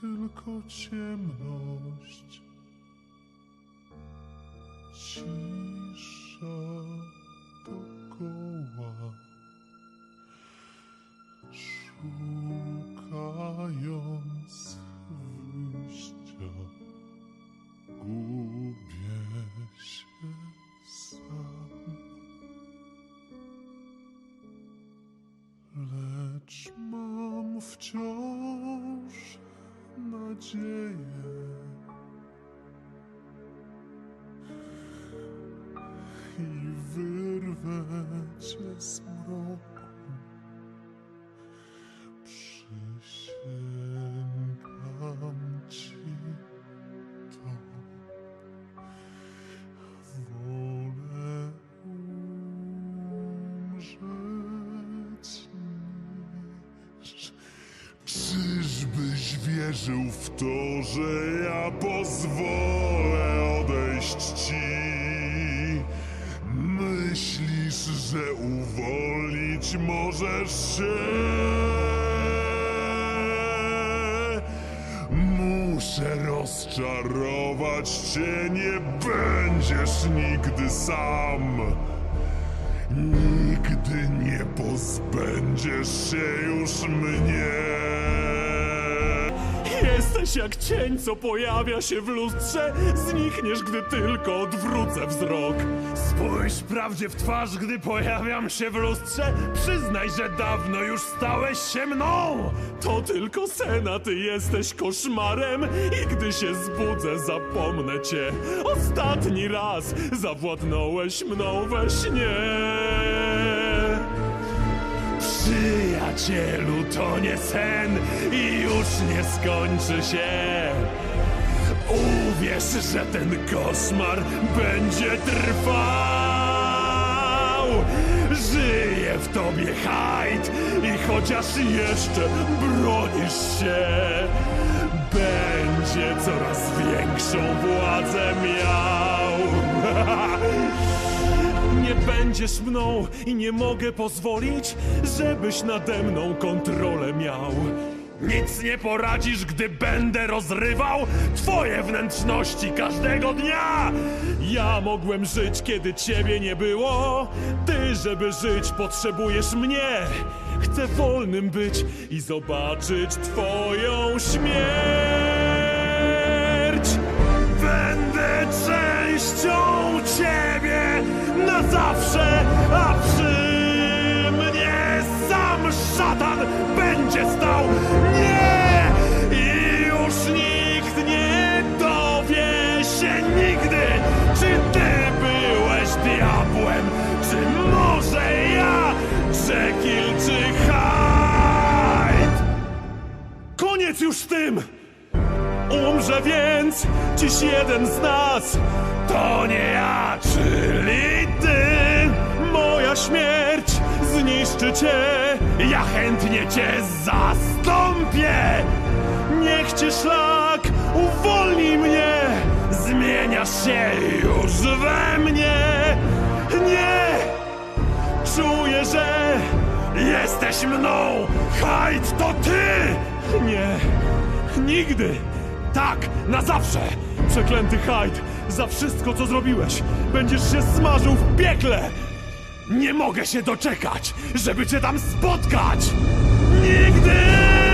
tylko ciemność. Cisza dokoła. Szukając wyjścia, gubię się sam. Lecz mam wciąż nadzieję. I wyrwę cię z mroku. Wierzył w to, że ja pozwolę odejść ci? Myślisz, że uwolnić możesz się? Muszę rozczarować cię, nie będziesz nigdy sam. Nigdy nie pozbędziesz się już mnie. Jesteś jak cień, co pojawia się w lustrze Znikniesz, gdy tylko odwrócę wzrok. Spójrz prawdzie w twarz, gdy pojawiam się w lustrze. Przyznaj, że dawno już stałeś się mną. To tylko sen, a ty jesteś koszmarem. I gdy się zbudzę, zapomnę cię. Ostatni raz zawładnąłeś mną we śnie Przyjacielu, to nie sen i już nie skończy się. Uwierz, że ten koszmar będzie trwał. Żyje w tobie hajt i chociaż jeszcze bronisz się, będzie coraz większą władzę miał. Nie będziesz mną i nie mogę pozwolić, żebyś nade mną kontrolę miał. Nic nie poradzisz, gdy będę rozrywał twoje wnętrzności każdego dnia. Ja mogłem żyć, kiedy ciebie nie było. Ty, żeby żyć, potrzebujesz mnie. Chcę wolnym być i zobaczyć twoją śmierć. Będę już z tym! Umrze więc dziś jeden z nas. To nie ja, czyli ty. Moja śmierć zniszczy cię. Ja chętnie cię zastąpię. Niech cię szlak uwolni mnie. Zmieniasz się już we mnie. Nie! Czuję, że jesteś mną. Hajd to ty! Nie, nigdy! Tak, na zawsze! Przeklęty Hajd, za wszystko co zrobiłeś Będziesz się smażył w piekle! Nie mogę się doczekać, żeby cię tam spotkać! Nigdy!